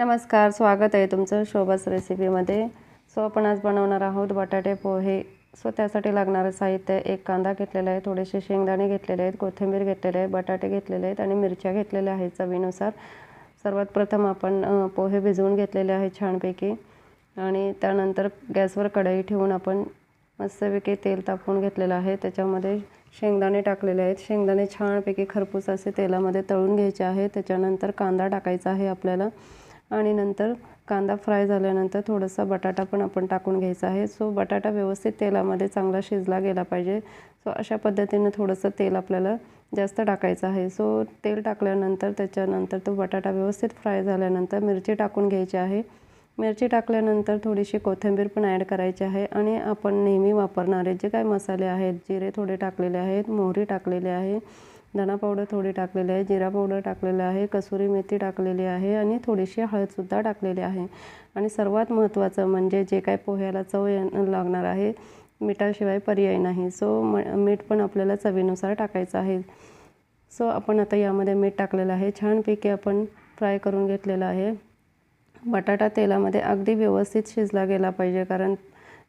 नमस्कार स्वागत आहे तुमचं शोभास रेसिपीमध्ये. सो आपण आज बनवणार आहोत बटाटे पोहे. सो त्यासाठी लागणारं साहित्य एक कांदा घेतलेला आहे थोडेसे शेंगदाणे घेतलेले आहेत कोथिंबीर घेतलेले आहे बटाटे घेतलेले आहेत आणि मिरच्या घेतलेल्या आहेत चवीनुसार. सर्वात प्रथम आपण पोहे भिजवून घेतलेले आहेत छानपैकी आणि त्यानंतर गॅसवर कढई ठेवून आपण मस्तपैकी तेल तापवून घेतलेलं आहे. त्याच्यामध्ये शेंगदाणे टाकलेले आहेत. शेंगदाणे छानपैकी खरपूस असे तेलामध्ये तळून घ्यायचे आहे त्याच्यानंतर कांदा टाकायचा आहे आपल्याला. आणि नंतर कांदा फ्राय झाल्यानंतर थोडासा बटाटा पण आपण टाकून घ्यायचा आहे. सो बटाटा व्यवस्थित तेलामध्ये चांगला शिजला गेला पाहिजे. सो अशा पद्धतीनं थोडंसं तेल आपल्याला जास्त टाकायचं आहे. सो तेल टाकल्यानंतर त्याच्यानंतर तो बटाटा व्यवस्थित फ्राय झाल्यानंतर मिरची टाकून घ्यायची आहे. मिरची टाकल्यानंतर थोडीशी कोथिंबीर पण ॲड करायची आहे आणि आपण नेहमी वापरणारे जे काय मसाले आहेत जिरे थोडे टाकलेले आहेत मोहरी टाकलेली आहे धना पावडर थोडी टाकलेली आहे जिरा पावडर टाकलेलं आहे कसुरी मेथी टाकलेली आहे आणि थोडीशी हळदसुद्धा टाकलेली आहे. आणि सर्वात महत्त्वाचं म्हणजे जे काय पोह्याला चव ये- लागणार आहे मिठाशिवाय पर्याय नाही. सो म मीठ पण आपल्याला चवीनुसार टाकायचं आहे. सो आपण आता यामध्ये मीठ टाकलेलं आहे. छानपैकी आपण फ्राय करून घेतलेलं आहे. बटाटा तेलामध्ये अगदी व्यवस्थित शिजला गेला पाहिजे कारण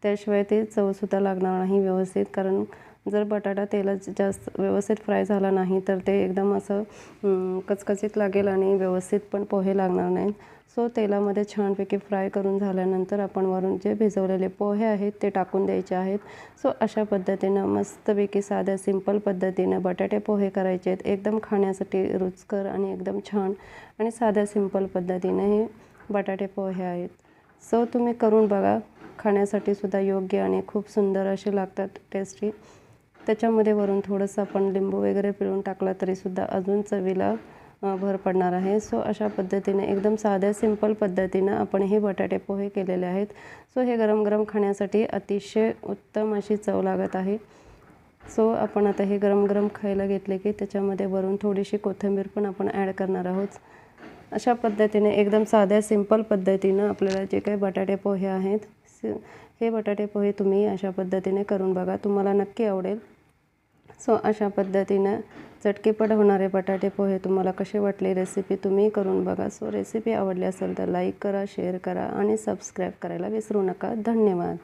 त्याशिवाय ते चवसुद्धा लागणार नाही व्यवस्थित कारण जर बटाटा तेलात जास्त व्यवस्थित फ्राय झाला नाही तर ते एकदम असं कचकचीत लागेल आणि व्यवस्थित पण पोहे लागणार नाहीत. सो तेलामध्ये छानपैकी फ्राय करून झाल्यानंतर आपण वरून जे भिजवलेले पोहे आहेत ते टाकून द्यायचे आहेत. सो अशा पद्धतीनं मस्तपैकी साध्या सिंपल पद्धतीनं बटाटे पोहे करायचे आहेत. एकदम खाण्यासाठी रुचकर आणि एकदम छान आणि साध्या सिंपल पद्धतीनं हे बटाटे पोहे आहेत. सो तुम्ही करून बघा. खाण्यासाठी सुद्धा योग्य आणि खूप सुंदर असे लागतात टेस्टी. त्याच्यामध्ये वरून थोडंसं आपण लिंबू वगैरे पिळून टाकला तरीसुद्धा अजून चवीला भर पडणार आहे. सो अशा पद्धतीने एकदम साध्या सिंपल पद्धतीनं आपण हे बटाटे पोहे केलेले आहेत. सो हे गरम गरम खाण्यासाठी अतिशय उत्तम अशी चव लागत आहे. सो आपण आता हे गरम गरम खायला घेतले की त्याच्यामध्ये वरून थोडीशी कोथिंबीर पण आपण ॲड करणार आहोत. अशा पद्धतीने एकदम साध्या सिंपल पद्धतीनं आपल्याला जे काही बटाटे पोहे आहेत हे बटाटे पोहे तुम्ही अशा पद्धतीने करून बघा. तुम्हाला नक्की आवडेल. सो अशा पद्धतीनं चटकेपट होणारे बटाटे पोहे तुम्हाला कसे वाटले रेसिपी तुम्ही करून बघा. सो रेसिपी आवडली असेल तर लाईक करा शेअर करा आणि सबस्क्राईब करायला विसरू नका. धन्यवाद.